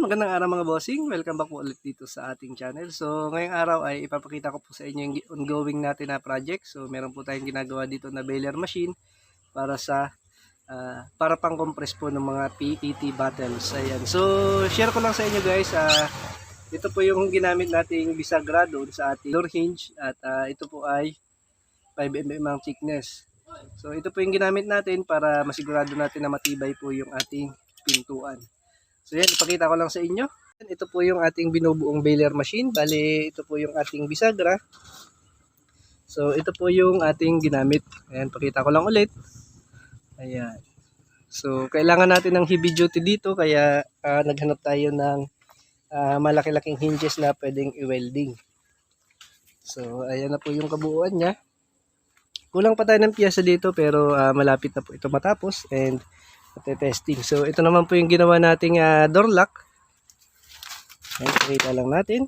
Magandang araw mga bossing. Welcome back po ulit dito sa ating channel. So, ngayong araw ay ipapakita ko po sa inyo yung ongoing natin na project. So, meron po tayong ginagawa dito na baler machine para sa ah, para pang compress po ng mga PET bottles. Ayan. So, share ko lang sa inyo guys. ah, ito po yung ginamit nating bisagra doon sa ating door hinge at ah, ito po ay 5 mm ang thickness. So, ito po yung ginamit natin para masigurado natin na matibay po yung ating pintuan. So yan, ipakita ko lang sa inyo. Ito po yung ating binubuong baler machine. Bali, ito po yung ating bisagra. So ito po yung ating ginamit. Ayan, pakita ko lang ulit. Ayan. So kailangan natin ng heavy duty dito kaya ah, naghanap tayo ng ah, malaki-laking hinges na pwedeng i-welding. So ayan na po yung kabuuan niya. Kulang pa tayo ng piyesa dito pero ah, malapit na po ito matapos and testing. So, ito naman po yung ginawa nating ah, door lock. Ayan, pakita lang natin.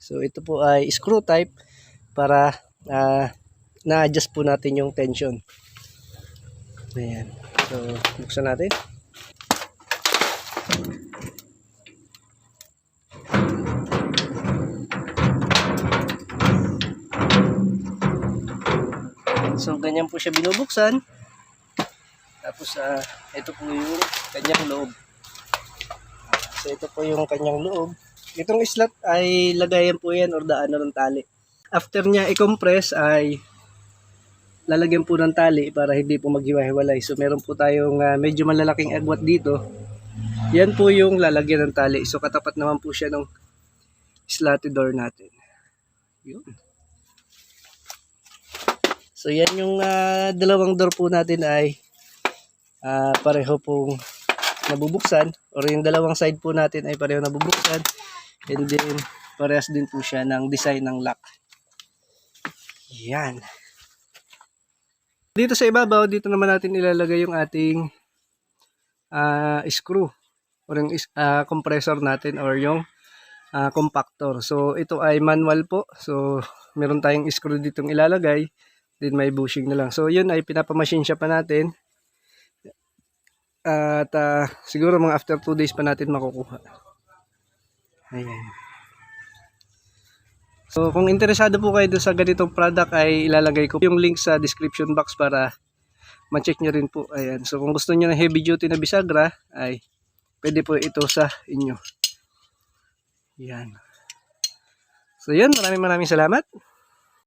So, ito po ay screw type para ah, na-adjust po natin yung tension. Ayan. So, buksan natin. So, ganyan po siya binubuksan. Tapos, ah, ito po yung kanyang loob. So, ito po yung kanyang loob. Itong slot ay lagayan po yan or daanan ng tali. After niya i-compress ay lalagyan po ng tali para hindi po maghiwa-hiwalay. So, meron po tayong ah, medyo malalaking agwat dito. Yan po yung lalagyan ng tali. So, katapat naman po siya ng slotted door natin. Yun. So, yan yung ah, dalawang door po natin ay ah pareho pong nabubuksan or yung dalawang side po natin ay pareho nabubuksan and then parehas din po siya ng design ng lock. Yan. Dito sa ibabaw, dito naman natin ilalagay yung ating ah, screw or yung ah, compressor natin or yung ah, compactor. So ito ay manual po. So meron tayong screw ditong ilalagay. Then may bushing na lang. So yun ay pinapamachine siya pa natin. At ah, siguro mga after 2 days pa natin makukuha. Ayan. So kung interesado po kayo sa ganitong product ay ilalagay ko yung link sa description box para ma-check nyo rin po. Ayan. So kung gusto nyo ng heavy duty na bisagra ay pwede po ito sa inyo. Yan. So yan, maraming maraming salamat.